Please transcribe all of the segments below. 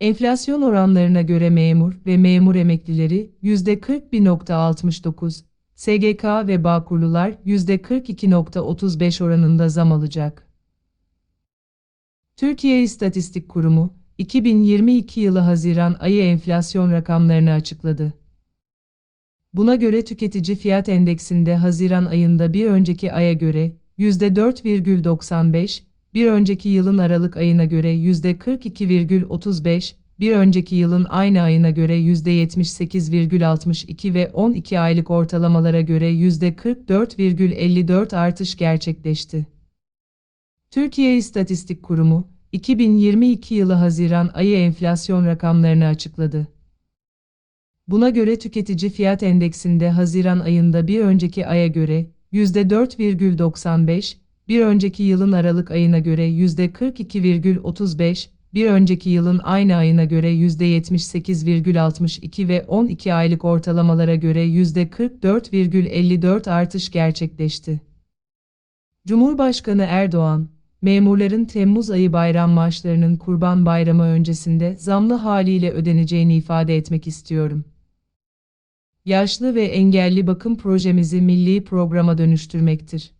Enflasyon oranlarına göre memur ve memur emeklileri %41.69, SGK ve Bağkurlular %42.35 oranında zam alacak. Türkiye İstatistik Kurumu, 2022 yılı Haziran ayı enflasyon rakamlarını açıkladı. Buna göre tüketici fiyat endeksinde Haziran ayında bir önceki aya göre %4,95, bir önceki yılın Aralık ayına göre %42,35, bir önceki yılın aynı ayına göre %78,62 ve 12 aylık ortalamalara göre %44,54 artış gerçekleşti. Türkiye İstatistik Kurumu, 2022 yılı Haziran ayı enflasyon rakamlarını açıkladı. Buna göre tüketici fiyat endeksinde Haziran ayında bir önceki aya göre %4,95, bir önceki yılın Aralık ayına göre %42,35, bir önceki yılın aynı ayına göre %78,62 ve 12 aylık ortalamalara göre %44,54 artış gerçekleşti. Cumhurbaşkanı Erdoğan, memurların Temmuz ayı bayram maaşlarının Kurban Bayramı öncesinde zamlı haliyle ödeneceğini ifade etmek istiyorum. Yaşlı ve engelli bakım projemizi milli programa dönüştürmektir.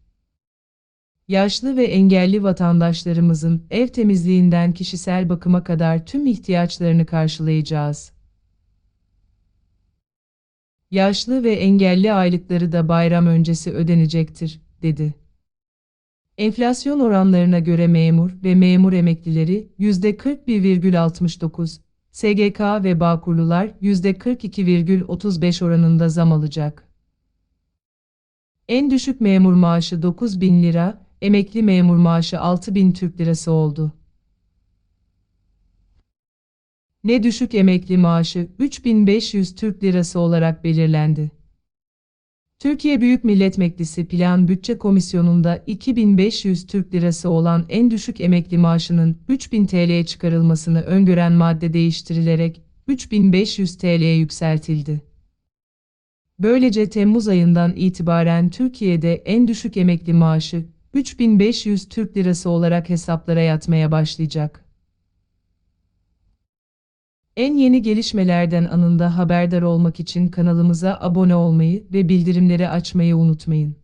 Yaşlı ve engelli vatandaşlarımızın ev temizliğinden kişisel bakıma kadar tüm ihtiyaçlarını karşılayacağız. Yaşlı ve engelli aylıkları da bayram öncesi ödenecektir, dedi. Enflasyon oranlarına göre memur ve memur emeklileri %41,69, SGK ve Bağkurlular %42,35 oranında zam alacak. En düşük memur maaşı 9 bin lira, emekli memur maaşı 6 bin Türk lirası oldu. Ne düşük emekli maaşı 3500 Türk lirası olarak belirlendi. Türkiye Büyük Millet Meclisi Plan Bütçe Komisyonu'nda 2500 Türk Lirası olan en düşük emekli maaşının 3000 TL'ye çıkarılmasını öngören madde değiştirilerek 3500 TL'ye yükseltildi. Böylece Temmuz ayından itibaren Türkiye'de en düşük emekli maaşı 3500 Türk Lirası olarak hesaplara yatmaya başlayacak. En yeni gelişmelerden anında haberdar olmak için kanalımıza abone olmayı ve bildirimleri açmayı unutmayın.